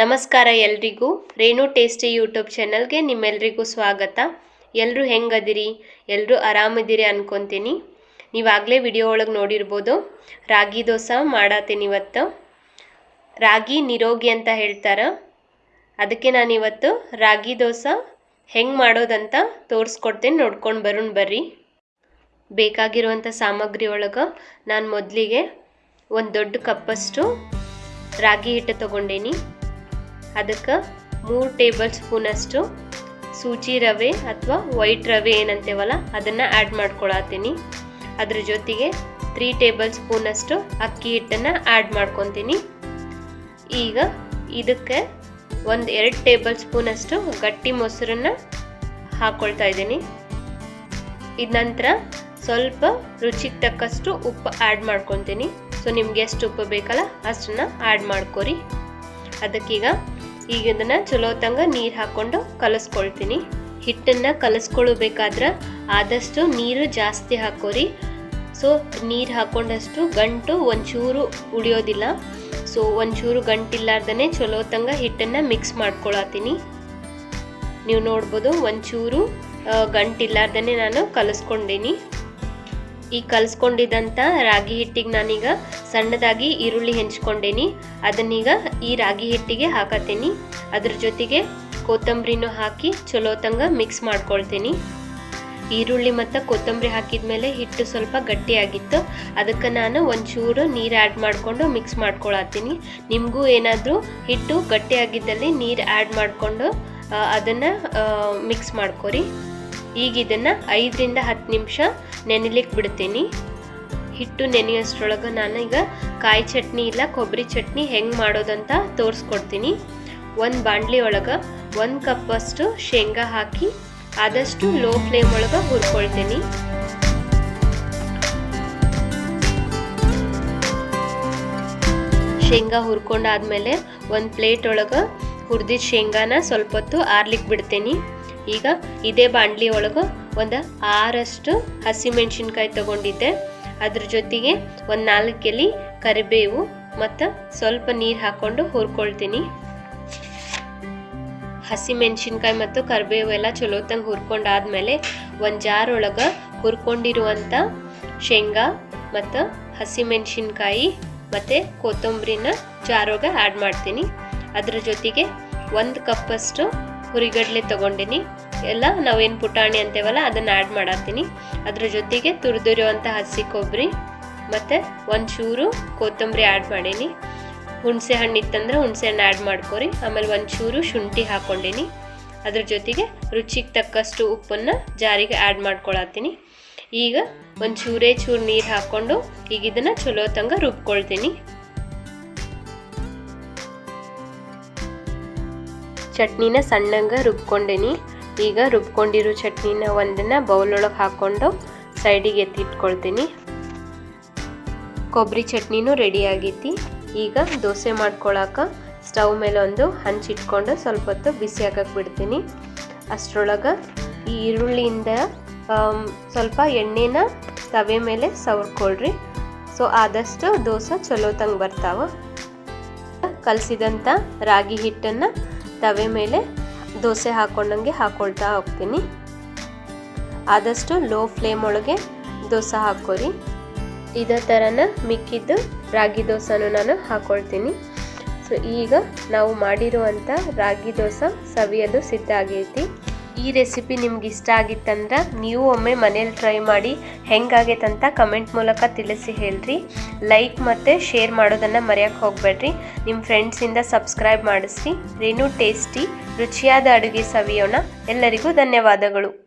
ನಮಸ್ಕಾರ ಎಲ್ರಿಗೂ. ರೇಣು tasty YouTube ಚಾನಲ್ಗೆ ನಿಮ್ಮೆಲ್ರಿಗೂ ಸ್ವಾಗತ. ಎಲ್ಲರೂ ಹೆಂಗದಿರಿ? ಎಲ್ಲರೂ ಆರಾಮಿದ್ದೀರಿ ಅನ್ಕೊತೀನಿ. ನೀವಾಗಲೇ ವಿಡಿಯೋ ಒಳಗೆ ನೋಡಿರ್ಬೋದು. ರಾಗಿ ದೋಸೆ ಮಾಡತ್ತೀನಿ ಇವತ್ತು. ರಾಗಿ ನಿರೋಗಿ ಅಂತ ಹೇಳ್ತಾರೆ. ಅದಕ್ಕೆ ನಾನು ಇವತ್ತು ರಾಗಿ ದೋಸೆ ಹೆಂಗೆ ಮಾಡೋದಂತ ತೋರಿಸ್ಕೊಡ್ತೀನಿ ನೋಡ್ಕೊಂಡು ಬರೋಣ ಬರ್ರಿ. ಬೇಕಾಗಿರುವಂಥ ಸಾಮಗ್ರಿ ಒಳಗೆ ನಾನು ಮೊದಲಿಗೆ ಒಂದು ದೊಡ್ಡ ಕಪ್ಪಷ್ಟು ರಾಗಿ ಹಿಟ್ಟು ತೊಗೊಂಡೇನಿ. ಅದಕ್ಕೆ ಮೂರು ಟೇಬಲ್ ಸ್ಪೂನಷ್ಟು ಸೂಜಿ ರವೆ ಅಥವಾ ವೈಟ್ ರವೆ ಏನಂತೇವಲ್ಲ, ಅದನ್ನು ಆ್ಯಡ್ ಮಾಡ್ಕೊಳತ್ತೀನಿ. ಅದ್ರ ಜೊತೆಗೆ ತ್ರೀ ಟೇಬಲ್ ಸ್ಪೂನಷ್ಟು ಅಕ್ಕಿ ಹಿಟ್ಟನ್ನು ಆ್ಯಡ್ ಮಾಡ್ಕೊತೀನಿ. ಈಗ ಇದಕ್ಕೆ ಒಂದು ಎರಡು ಟೇಬಲ್ ಸ್ಪೂನಷ್ಟು ಗಟ್ಟಿ ಮೊಸರನ್ನು ಹಾಕ್ಕೊಳ್ತಾ ಇದ್ದೀನಿ. ಇದ ನಂತರ ಸ್ವಲ್ಪ ರುಚಿಗೆ ತಕ್ಕಷ್ಟು ಉಪ್ಪು ಆ್ಯಡ್ ಮಾಡ್ಕೊತೀನಿ. ಸೊ ನಿಮ್ಗೆ ಎಷ್ಟು ಉಪ್ಪು ಬೇಕಲ್ಲ ಅಷ್ಟನ್ನು ಆ್ಯಡ್ ಮಾಡ್ಕೊರಿ. ಅದಕ್ಕೀಗ ಈಗ ಇದನ್ನು ಚಲೋ ತಂಗ ನೀರು ಹಾಕೊಂಡು ಕಲಿಸ್ಕೊಳ್ತೀನಿ. ಹಿಟ್ಟನ್ನು ಕಲಿಸ್ಕೊಳ್ಬೇಕಾದ್ರೆ ಆದಷ್ಟು ನೀರು ಜಾಸ್ತಿ ಹಾಕೋರಿ. ಸೊ ನೀರು ಹಾಕೊಂಡಷ್ಟು ಗಂಟು ಒಂಚೂರು ಉಳಿಯೋದಿಲ್ಲ. ಸೊ ಒಂಚೂರು ಗಂಟಿಲ್ಲಾರ್ದೇ ಚಲೋ ತಂಗ ಹಿಟ್ಟನ್ನು ಮಿಕ್ಸ್ ಮಾಡ್ಕೊಳತ್ತೀನಿ. ನೀವು ನೋಡ್ಬೋದು ಒಂಚೂರು ಗಂಟಿಲ್ಲಾರ್ದೇ ನಾನು ಕಲಿಸ್ಕೊಂಡೀನಿ. ಈ ಕಲಿಸ್ಕೊಂಡಿದ್ದಂಥ ರಾಗಿ ಹಿಟ್ಟಿಗೆ ನಾನೀಗ ಸಣ್ಣದಾಗಿ ಈರುಳ್ಳಿ ಹೆಂಚ್ಕೊಂಡೇನಿ. ಅದನ್ನೀಗ ಈ ರಾಗಿ ಹಿಟ್ಟಿಗೆ ಹಾಕತ್ತೀನಿ. ಅದ್ರ ಜೊತೆಗೆ ಕೊತ್ತಂಬರಿನೂ ಹಾಕಿ ಚಲೋ ತಂಗ ಮಿಕ್ಸ್ ಮಾಡ್ಕೊಳ್ತೀನಿ. ಈರುಳ್ಳಿ ಮತ್ತು ಕೊತ್ತಂಬರಿ ಹಾಕಿದ ಮೇಲೆ ಹಿಟ್ಟು ಸ್ವಲ್ಪ ಗಟ್ಟಿಯಾಗಿತ್ತು ಅದಕ್ಕೆ ನಾನು ಒಂಚೂರು ನೀರು ಆ್ಯಡ್ ಮಾಡಿಕೊಂಡು ಮಿಕ್ಸ್ ಮಾಡ್ಕೊಳತ್ತೀನಿ. ನಿಮಗೂ ಏನಾದರೂ ಹಿಟ್ಟು ಗಟ್ಟಿಯಾಗಿದ್ದಲ್ಲಿ ನೀರು ಆ್ಯಡ್ ಮಾಡಿಕೊಂಡು ಅದನ್ನು ಮಿಕ್ಸ್ ಮಾಡ್ಕೊರಿ. ಈಗ ಇದನ್ನು ಐದರಿಂದ ಹತ್ತು ನಿಮಿಷ ನೆನೆಲಿಕ್ಕೆ ಬಿಡ್ತೀನಿ. ಹಿಟ್ಟು ನೆನೆಯೋಷ್ಟ್ರೊಳಗೆ ನಾನು ಈಗ ಕಾಯಿ ಚಟ್ನಿ ಇಲ್ಲ ಕೊಬ್ಬರಿ ಚಟ್ನಿ ಹೆಂಗೆ ಮಾಡೋದಂತ ತೋರಿಸ್ಕೊಡ್ತೀನಿ. ಒಂದು ಬಾಂಡ್ಲಿ ಒಳಗೆ ಒಂದು ಕಪ್ಪಷ್ಟು ಶೇಂಗಾ ಹಾಕಿ ಆದಷ್ಟು ಲೋ ಫ್ಲೇಮ್ ಒಳಗೆ ಹುರ್ಕೊಳ್ತೀನಿ. ಶೇಂಗಾ ಹುರ್ಕೊಂಡಾದ್ಮೇಲೆ ಒಂದು ಪ್ಲೇಟ್ ಒಳಗೆ ಹುರಿದಿದ್ದ ಶೇಂಗಾನ ಸ್ವಲ್ಪ ಹೊತ್ತು ಆರ್ಲಿಕ್ಕೆ ಬಿಡ್ತೀನಿ. ಈಗ ಇದೇ ಬಾಂಡ್ಲಿ ಒಳಗೆ ಒಂದು ಆರಷ್ಟು ಹಸಿಮೆಣ್ಸಿನ್ಕಾಯಿ ತಗೊಂಡಿದ್ದೆ. ಅದ್ರ ಜೊತೆಗೆ ಒಂದು ನಾಲ್ಕು ಎಲೆ ಕರಿಬೇವು ಮತ್ತು ಸ್ವಲ್ಪ ನೀರು ಹಾಕ್ಕೊಂಡು ಹುರ್ಕೊಳ್ತೀನಿ. ಹಸಿಮೆಣ್ಸಿನ್ಕಾಯಿ ಮತ್ತು ಕರಿಬೇವು ಎಲ್ಲ ಚಲೋತ್ತಂಗೆ ತಂಗ ಹುರ್ಕೊಂಡಾದ್ಮೇಲೆ ಒಂದು ಜಾರ್ ಒಳಗೆ ಹುರ್ಕೊಂಡಿರುವಂಥ ಶೇಂಗಾ ಮತ್ತು ಹಸಿಮೆಣ್ಸಿನ್ಕಾಯಿ ಮತ್ತು ಕೊತ್ತಂಬರಿನ ಜಾರೊಳಗೆ ಆ್ಯಡ್ ಮಾಡ್ತೀನಿ. ಅದ್ರ ಜೊತೆಗೆ ಒಂದು ಕಪ್ಪಷ್ಟು ಹುರಿಗಡಲೆ ತೊಗೊಂಡಿನಿ. ಎಲ್ಲ ನಾವೇನು ಪುಟಾಣಿ ಅಂತೇವಲ್ಲ ಅದನ್ನು ಆ್ಯಡ್ ಮಾಡತ್ತೀನಿ. ಅದ್ರ ಜೊತೆಗೆ ತುರಿದಿರುವಂಥ ಹಸಿ ಕೊಬ್ಬರಿ ಮತ್ತು ಒಂದು ಚೂರು ಕೊತ್ತಂಬರಿ ಆ್ಯಡ್ ಮಾಡೀನಿ. ಹುಣಸೆ ಹಣ್ಣು ಇತ್ತಂದ್ರೆ ಹುಣಸೆ ಹಣ್ಣು ಆ್ಯಡ್ ಮಾಡ್ಕೊರಿ. ಆಮೇಲೆ ಒಂದು ಚೂರು ಶುಂಠಿ ಹಾಕ್ಕೊಂಡಿನಿ ಅದ್ರ ಜೊತೆಗೆ ರುಚಿಗೆ ತಕ್ಕಷ್ಟು ಉಪ್ಪನ್ನು ಜಾರಿಗೆ ಆ್ಯಡ್ ಮಾಡ್ಕೊಳತ್ತೀನಿ. ಈಗ ಒಂದು ಚೂರೇ ಚೂರು ನೀರು ಹಾಕ್ಕೊಂಡು ಈಗ ಇದನ್ನು ಚಲೋ ತಂಗ ರುಬ್ಕೊಳ್ತೀನಿ. ಚಟ್ನಿನ ಸಣ್ಣಂಗೆ ರುಬ್ಕೊಂಡೇನಿ. ಈಗ ರುಬ್ಕೊಂಡಿರೋ ಚಟ್ನಿನ ಒಂದನ್ನು ಬೌಲೊಳಗೆ ಹಾಕ್ಕೊಂಡು ಸೈಡಿಗೆ ಎತ್ತಿಟ್ಕೊಳ್ತೀನಿ. ಕೊಬ್ಬರಿ ಚಟ್ನಿನೂ ರೆಡಿ ಆಗೈತಿ. ಈಗ ದೋಸೆ ಮಾಡ್ಕೊಳಕ್ಕೆ ಸ್ಟವ್ ಮೇಲೆ ಒಂದು ಹಂಚಿಟ್ಕೊಂಡು ಸ್ವಲ್ಪ ಹೊತ್ತು ಬಿಸಿ ಹಾಕಕ್ಕೆ ಬಿಡ್ತೀನಿ. ಅಷ್ಟರೊಳಗೆ ಈ ಈರುಳ್ಳಿಯಿಂದ ಸ್ವಲ್ಪ ಎಣ್ಣೆನ ತವೆ ಮೇಲೆ ಸವರ್ಕೊಳ್ರಿ. ಸೊ, ಆದಷ್ಟು ದೋಸೆ ಚಲೋ ಬರ್ತಾವ. ಕಲಸಿದಂಥ ರಾಗಿ ಹಿಟ್ಟನ್ನು ತವೆ ಮೇಲೆ ದೋಸೆ ಹಾಕೊಂಡಂಗೆ ಹಾಕೊಳ್ತಾ ಹೋಗ್ತೀನಿ. ಆದಷ್ಟು ಲೋ ಫ್ಲೇಮ್ ಒಳಗೆ ದೋಸೆ ಹಾಕೋರಿ ಇದೇ ಥರನ ಮಿಕ್ಕಿದ್ದು ರಾಗಿ ದೋಸೆನೂ ನಾನು ಹಾಕೊಳ್ತೀನಿ. ಸೊ ಈಗ ನಾವು ಮಾಡಿರುವಂಥ ರಾಗಿ ದೋಸೆ ಸವಿಯೋದು ಸಿದ್ಧ ಆಗೈತಿ. ಈ ರೆಸಿಪಿ ನಿಮ್ಗೆ ಇಷ್ಟ ಆಗಿತ್ತಂದ್ರೆ ನೀವು ಒಮ್ಮೆ ಮನೇಲಿ ಟ್ರೈ ಮಾಡಿ ಹೆಂಗಾಗೈತಂತ ಕಮೆಂಟ್ ಮೂಲಕ ತಿಳಿಸಿ ಹೇಳ್ರಿ. ಲೈಕ್ ಮತ್ತು ಶೇರ್ ಮಾಡೋದನ್ನು ಮರೆಯೋಕ್ಕೆ ಹೋಗಬೇಡ್ರಿ. ನಿಮ್ಮ ಫ್ರೆಂಡ್ಸಿಂದ ಸಬ್ಸ್ಕ್ರೈಬ್ ಮಾಡಿಸ್ರಿ. ರೇಣು ಟೇಸ್ಟಿ ರುಚಿಯಾದ ಅಡುಗೆ ಸವಿಯೋಣ. ಎಲ್ಲರಿಗೂ ಧನ್ಯವಾದಗಳು.